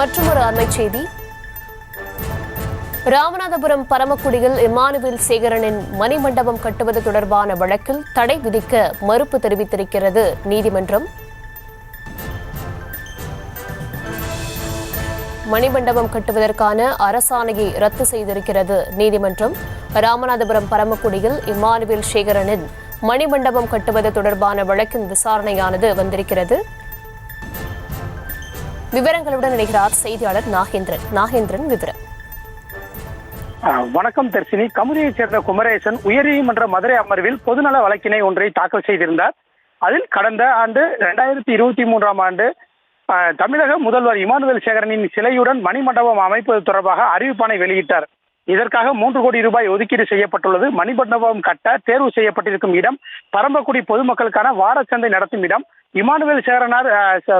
மற்றும் ஒரு அண்மை செய்தி. ராமநாதபுரம் பரமக்குடியில் இமானுவேல் சேகரனின் மணிமண்டபம் கட்டுவது தொடர்பான வழக்கில் தடை விதிக்க மறுப்பு தெரிவித்திருக்கிறது நீதிமன்றம். மணிமண்டபம் கட்டுவதற்கான அரசாணையை ரத்து செய்திருக்கிறது நீதிமன்றம். ராமநாதபுரம் பரமக்குடியில் இமானுவேல் சேகரனின் மணிமண்டபம் கட்டுவது தொடர்பான வழக்கின் விசாரணையானது வந்திருக்கிறது. விவரங்களுடன் இணைகிறார் செய்தியாளர் நாகேந்திரன். நாகேந்திரன் விவரம். வணக்கம் தர்சினி கமுதியைச் சேர்ந்த குமரேசன் உயர்நீதிமன்ற மதுரை அமர்வில் பொதுநல வழக்கினை ஒன்றை தாக்கல் செய்திருந்தார். அதில் கடந்த ஆண்டு இரண்டாயிரத்தி இருபத்தி மூன்றாம் ஆண்டு தமிழக முதல்வர் இமானுவேல் சேகரனின் சிலையுடன் மணிமண்டபம் அமைப்பது தொடர்பாக அறிவிப்பானை வெளியிட்டார். இதற்காக மூன்று கோடி ரூபாய் ஒதுக்கீடு செய்யப்பட்டுள்ளது. மணிமண்டபம் கட்ட தேர்வு செய்யப்பட்டிருக்கும் இடம் பரம்பக்குடி பொதுமக்களுக்கான வாரச்சந்தை நடத்தும் இடம். இமானுவேல் சேகரனார்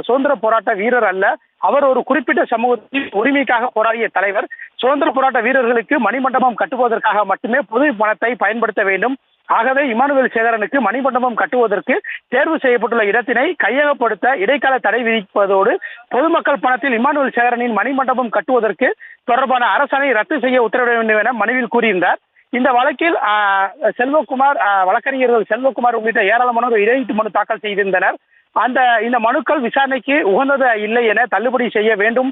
சுதந்திர போராட்ட வீரர் அல்ல. அவர் ஒரு குறிப்பிட்ட சமூகத்தின் உரிமைக்காக போராடிய தலைவர் சுதந்திர போராட்ட வீரர்களுக்கு மணிமண்டபம் கட்டுவதற்காக மட்டுமே பொது பணத்தை பயன்படுத்த வேண்டும். ஆகவே இமானுவேல் சேகரனுக்கு மணிமண்டபம் கட்டுவதற்கு தேர்வு செய்யப்பட்டுள்ள இடத்தினை கையகப்படுத்த இடைக்கால தடை விதிப்பதோடு பொதுமக்கள் பணத்தில் இமானுவேல் சேகரனின் மணிமண்டபம் கட்டுவதற்கு தொடர்பான அரசாணை ரத்து செய்ய உத்தரவிட வேண்டும் என மனுவில் கூறியிருந்தார். இந்த வழக்கில் ஆஹ், செல்வகுமார் வழக்கறிஞர்கள் செல்வகுமார் உள்ளிட்ட ஏராளமானோர் இடையீட்டு மனு தாக்கல் செய்திருந்தனர். அந்த இந்த மனுக்கள் விசாரணைக்கு உகந்தது இல்லை என தள்ளுபடி செய்ய வேண்டும்.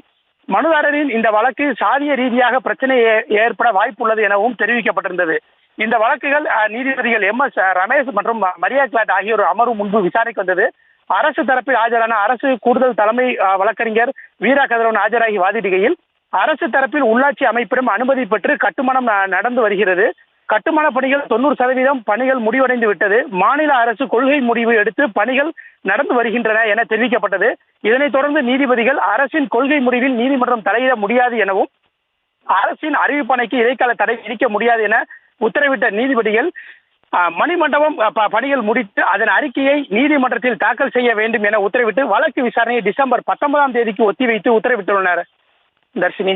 மனுதாரரின் இந்த வழக்கு சாதிய ரீதியாக பிரச்சனை ஏற்பட வாய்ப்புள்ளது எனவும் தெரிவிக்கப்பட்டிருந்தது. இந்த வழக்குகள் அஹ், நீதிபதிகள் எம் எஸ் ரமேஷ் மற்றும் மரியா கிளாட் ஆகியோர் அமர்வு முன்பு விசாரணைக்கு வந்தது. அரசு தரப்பில் ஆஜரான அரசு கூடுதல் தலைமை வழக்கறிஞர் வீரா கதிரவன் ஆஜராகி வாதிடுகையில் அரசு தரப்பில் உள்ளாட்சி அமைப்பிடம் அனுமதி பெற்று கட்டுமானம் நடந்து வருகிறது. கட்டுமான பணிகள் தொண்ணூறு சதவீதம் பணிகள் முடிவடைந்து விட்டது. மாநில அரசு கொள்கை முடிவு எடுத்து பணிகள் நடந்து வருகின்றன என தெரிவிக்கப்பட்டது. இதனைத் தொடர்ந்து நீதிபதிகள் அரசின் கொள்கை முடிவில் நீதிமன்றம் தலையிட முடியாது எனவும் அரசின் அறிவிப்பணைக்கு இடைக்கால தடை விதிக்க முடியாது என உத்தரவிட்ட நீதிபதிகள் மணிமண்டபம் பணிகள் முடித்து அதன் அறிக்கையை நீதிமன்றத்தில் தாக்கல் செய்ய வேண்டும் என உத்தரவிட்டு வழக்கு விசாரணையை டிசம்பர் பத்தொன்பதாம் தேதிக்கு ஒத்திவைத்து உத்தரவிட்டுள்ளனர். தர்ஷினி.